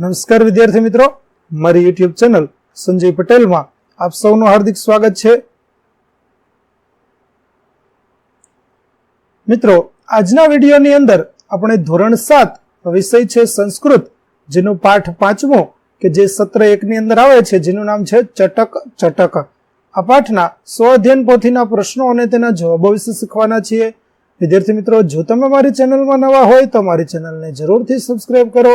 નમસ્કાર વિદ્યાર્થી મિત્રો. મારી યુટ્યુબ ચેનલ સંજય પટેલમાં આપ સૌનું હાર્દિક સ્વાગત છે. મિત્રો, આજના વિડીયોની અંદર આપણે ધોરણ સાત વિષય છે સંસ્કૃત, જેનો પાઠ પાંચમો કે જે સત્ર એકની અંદર આવે છે, જેનું નામ છે ચટક ચટક. આ પાઠના સ્વ અધ્યયન પોથીના પ્રશ્નો અને તેના જવાબો વિશે શીખવાના છીએ. વિદ્યાર્થી મિત્રો, જો તમે મારી ચેનલમાં નવા હોય તો મારી ચેનલને જરૂરથી સબસ્ક્રાઇબ કરો.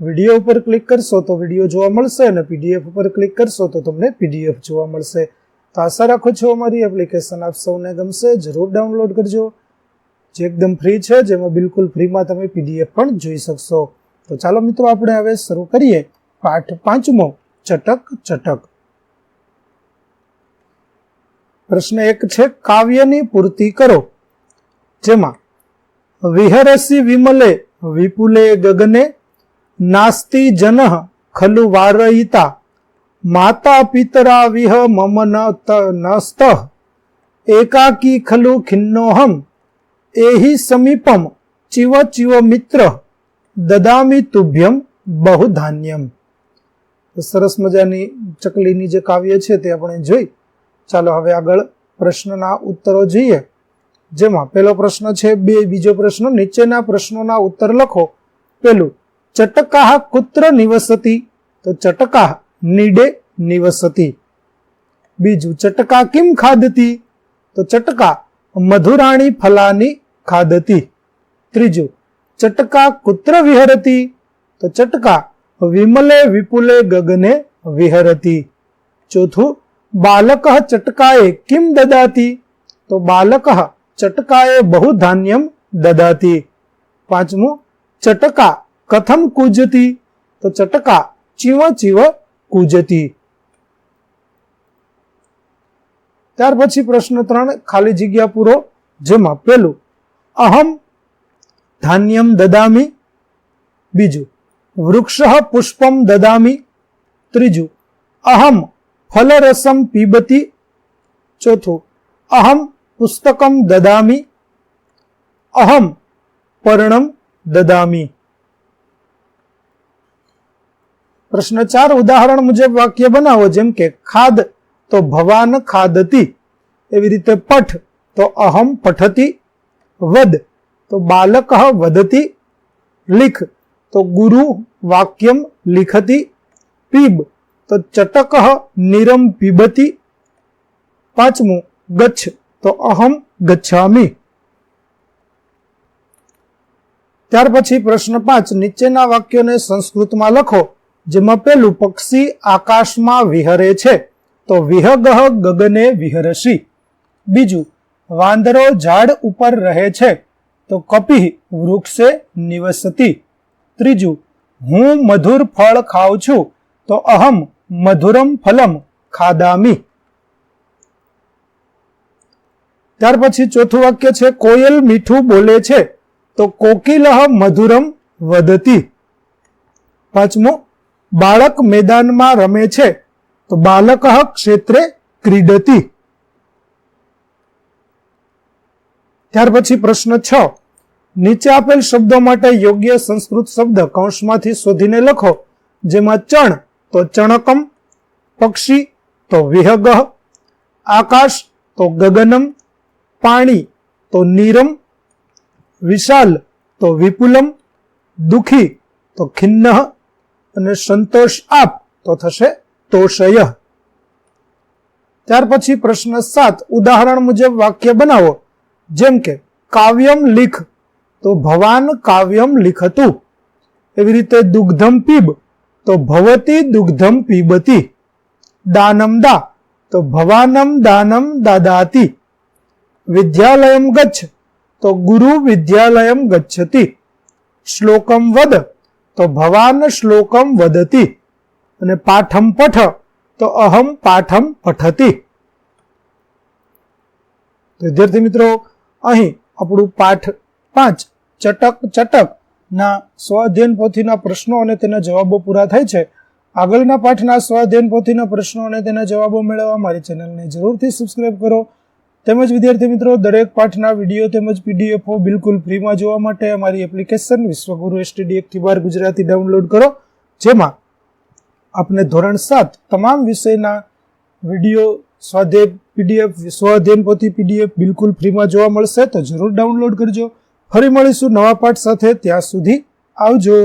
વીડિયો ઉપર ક્લિક કરશો તો વીડિયો જોવા મળશે અને પીડીએફ ઉપર ક્લિક કરશો તો તમને પીડીએફ જોવા મળશે. તો આશા રાખું છું અમારી એપ્લિકેશન આપ સૌને ગમશે. જરૂર ડાઉનલોડ કરજો. જે એકદમ ફ્રી છે, જેમાં બિલકુલ ફ્રીમાં તમે પીડીએફ પણ જોઈ શકશો. તો ચાલો મિત્રો, આપણે હવે શરૂ કરીએ. પાઠ પાંચમો, ચટક ચટક. પ્રશ્ન એક છે, કાવ્યની પૂર્તિ કરો. જેમાં, વિહરસી વિમલે, વિપુલે ગગને નાસ્તિ જન ખલુ વારયિતા. માતા પિતરા વિહ મમ નસ્ત. એકાકી ખલુ ખિન્નોહમ એહી સમીપમ ચિવ ચિવ મિત્ર. દદામી તુભ્યમ બહુ ધાન્યમ સરસ મજાની ચકલીની જે કાવ્ય છે તે આપણે જોઈ. ચાલો હવે આગળ પ્રશ્નના ઉત્તરો જોઈએ. જેમાં પહેલો પ્રશ્ન છે, બે બીજો પ્રશ્ન, નીચેના પ્રશ્નોના ઉત્તર લખો. પેલું ચટકાહ કુત્ર નિવસતી તો ચટકાહ નીડે નિવસતી બીજું ચટકા કિમ ખાદતી તો ચટકા મધુરાણી ફલાની ખાદતી ત્રીજું ચટકા કુત્ર વિહરતી તો ચટકા વિમલે વિપુલે ગગને વિહરતી ચોથું બાલક ચટકાએ કિમ દદાતી તો બાલક ચટકાએ બહુ ધાન્યમ દદાતી પાંચમું ચટકા કથમ કૂજતી? તો ચટકા ચીવ ચીવ કૂજતી. ત્યાર પછી પ્રશ્ન ત્રણ, ખાલી જગ્યા પૂરો. જેમાં પેલું અહમ ધાન્યમ દદામી. બીજું, વૃક્ષ પુષ્પમ દદામી. ત્રીજું, અહમ ફલરસમ પીબતી. ચોથું, અહમ પુસ્તકમ દદામી. અહમ પર્ણમ દદામી. પ્રશ્ન ચાર ઉદાહરણ મુજબ વાક્ય બનાવો, જેમ કે, ખાદ તો ભવાન ખાદતી. એવી રીતે પઠ તો અહમ પઠતી, વદ તો બાલક વદતી, લિખ તો ગુરુ વાક્યમ લિખતી, પીબ તો ચટક નિરમ પીબતી, પાંચમું, ગચ્છ તો અહમ ગચ્છામી. ત્યાર પછી પ્રશ્ન પાંચ, નીચેના વાક્યોને સંસ્કૃતમાં લખો. જેમાં પેલું પક્ષી આકાશમાં વિહરે છે. તો વિહગહ ગગને વિહરશી બીજું, વાંદરો ઝાડ ઉપર રહે છે. તો કપિહ વૃક્ષે નિવસતી. ત્રીજું, હું મધુર ફળ ખાઉં છું. તો અહમ મધુરમ ફલમ ખાદામી. ત્યાર પછી ચોથું વાક્ય છે, કોયલ મીઠું બોલે છે. તો કોકિલહ મધુરમ વદતી. પાંચમું બાળક મેદાનમાં રમે છે, તો બાલક ક્ષેત્રે ક્રીડતી. ત્યાર પછી પ્રશ્ન છ. નીચે આપેલ શબ્દો માટે યોગ્ય સંસ્કૃત શબ્દ કૌંસમાંથી શોધીને લખો, જેમાં ચણ તો ચણકમ, પક્ષી તો વિહગહ, આકાશ તો ગગનમ, પાણી તો નીરમ, વિશાલ તો વિપુલમ, દુખી તો ખિન્ન અને સંતોષ આપ તો થશે તોષય. ત્યાર પછી પ્રશ્ન સાત, ઉદાહરણ મુજબ વાક્ય બનાવો. જેમ કે, કાવ્યમ લીખ. તો ભવાન કાવ્યમ લિખતું. એવી રીતે દુગ્ધમ પીબ. તો ભવતી દુગ્ધમ પીબતી. દાનમ દા. તો ભવાનમ દાનમ દાદાતી. વિદ્યાલયમ ગચ્છ. તો ગુરુ વિદ્યાલયમ ગચ્છતી. શ્લોકમ વદ. તો ભવાન શ્લોકમ વદતી અને પાઠમ પઠ, તો અહમ પાઠમ પઠતી. વિદ્યાર્થી મિત્રો, અહીં આપણું પાઠ પાંચ, ચટક ચટક ના સ્વાધ્યન પોથીના પ્રશ્નો અને તેના જવાબો પૂરા થાય છે. આગળના પાઠના સ્વાધ્યન પોથીના પ્રશ્નો અને તેના જવાબો મેળવવા મારી ચેનલને જરૂરથી સબસ્ક્રાઇબ કરો. તેમજ વિદ્યાર્થી મિત્રો, દરેક પાઠના વીડિયો તેમજ પીડીએફઓ બિલકુલ ફ્રીમાં જોવા માટે અમારી એપ્લિકેશન વિશ્વગુરુ એસટીડી એકથી બાર ગુજરાતી ડાઉનલોડ કરો. જેમાં આપને ધોરણ સાત તમામ વિષયના વીડિયો, સ્વાધ્યાય પીડીએફ સ્વાધ્યન પોથી પીડીએફ બિલકુલ ફ્રીમાં જોવા મળશે તો જરૂર ડાઉનલોડ કરજો. ફરી મળીશું નવા પાઠ સાથે. ત્યાં સુધી આવજો.